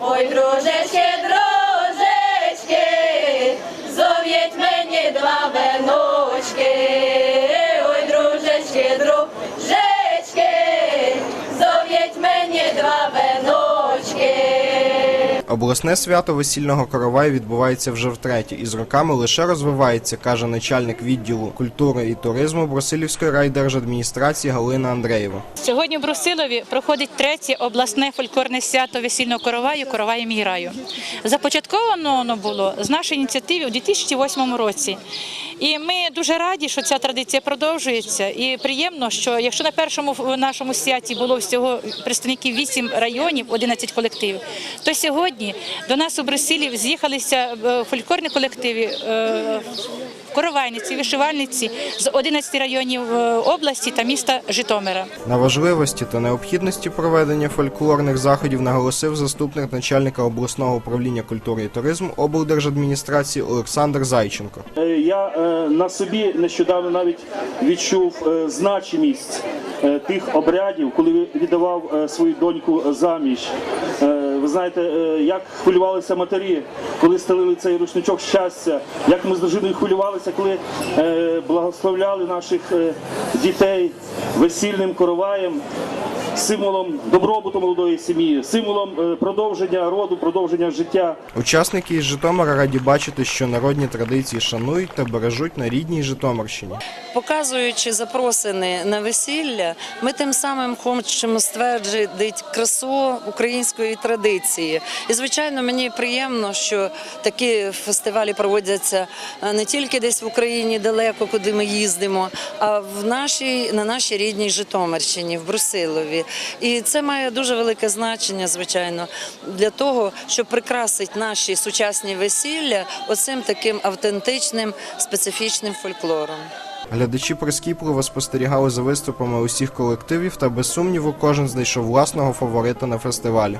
Ой, дружечки, дружечки, зов'ять мені два веночки. Обласне свято весільного короваю відбувається вже втретє і з роками лише розвивається, каже начальник відділу культури і туризму Брусилівської райдержадміністрації Галина Андреєва. Сьогодні в Брусилові проходить третє обласне фольклорне свято весільного короваю Короває мій раю. Започатковано воно було з нашої ініціативи у 2008 році. І ми дуже раді, що ця традиція продовжується. І приємно, що якщо на першому нашому святі було всього представників 8 районів, 11 колективів, то сьогодні до нас у Брусилів з'їхалися е, фольклорні колективи. е, Коровайниці, вишивальниці з 11 районів е, області та міста Житомира. На важливості та необхідності проведення фольклорних заходів наголосив заступник начальника обласного управління культури і туризму облдержадміністрації Олександр Зайченко. Я на собі нещодавно навіть відчув значимість тих обрядів, коли віддавав свою доньку заміж. Ви знаєте, е, як хвилювалися матері, коли стелили цей рушничок щастя, як ми з дружиною хвилювалися, коли е, благословляли наших е, дітей весільним короваєм. Символом добробуту молодої сім'ї, символом продовження роду, продовження життя. Учасники із Житомира раді бачити, що народні традиції шанують та бережуть на рідній Житомирщині. Показуючи запросини на весілля, ми тим самим хочемо стверджувати красу української традиції. І звичайно, мені приємно, що такі фестивалі проводяться е, не тільки десь в Україні далеко, куди ми їздимо, а в нашій на нашій рідній Житомирщині, в Брусилові. І це має дуже велике значення, звичайно, для того, щоб прикрасити наші сучасні весілля оцим таким автентичним специфічним фольклором. Глядачі прискіпливо спостерігали за виступами усіх колективів та без сумніву кожен знайшов власного фаворита на фестивалі.